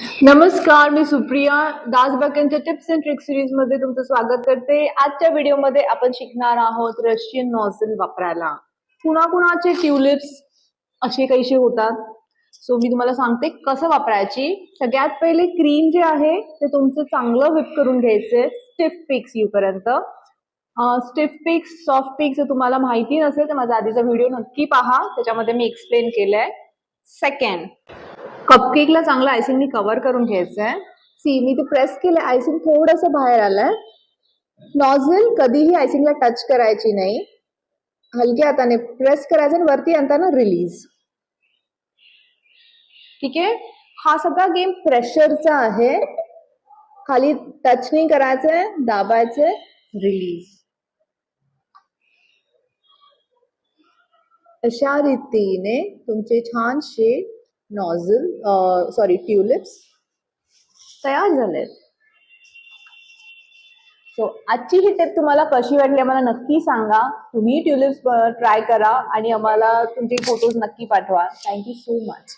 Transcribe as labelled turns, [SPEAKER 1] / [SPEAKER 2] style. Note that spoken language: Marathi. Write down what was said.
[SPEAKER 1] नमस्कार मी सुप्रिया. दास बॅकेंच्या टिप्स अँड ट्रिक्स सिरीजमध्ये तुमचं स्वागत करते. आजच्या व्हिडिओमध्ये आपण शिकणार आहोत रशियन नॉझल वापरायला. कुणाकुणाचे ट्युलिप्स असे कैसे होतात? सो मी तुम्हाला सांगते कसं वापरायची. सगळ्यात पहिले क्रीम जे आहे ते तुमचं चांगलं व्हिप करून घ्यायचे. स्टिफ पिक्स येऊपर्यंत. स्टिफ पिक्स सॉफ्ट पिक्स जर तुम्हाला माहिती नसेल तर माझा आधीचा व्हिडिओ नक्की पहा. त्याच्यामध्ये मी एक्सप्लेन केलंय. सेकंड कपकेकला चांगलं आयसिंगनी कव्हर करून घ्यायचंय. सी मी ते प्रेस केलं आयसिंग थोडस बाहेर आलंय. नॉझल कधीही आयसिंगला टच करायची नाही. हलक्या हाताने प्रेस करायचं आणि वरती आणताना रिलीज ठीक आहे? हा सगळा गेम प्रेशरचा आहे. खाली टच नाही करायचंय दाबायचंय रिलीज अशा रीतीने तुमचे छानसे नॉझल सॉरी ट्युलिप्स तयार झालेत. सो आजची ही टिप तुम्हाला कशी वाटली आम्हाला नक्की सांगा. तुम्ही ट्युलिप्स ट्राय करा आणि आम्हाला तुमचे फोटोज नक्की पाठवा. Thank you so much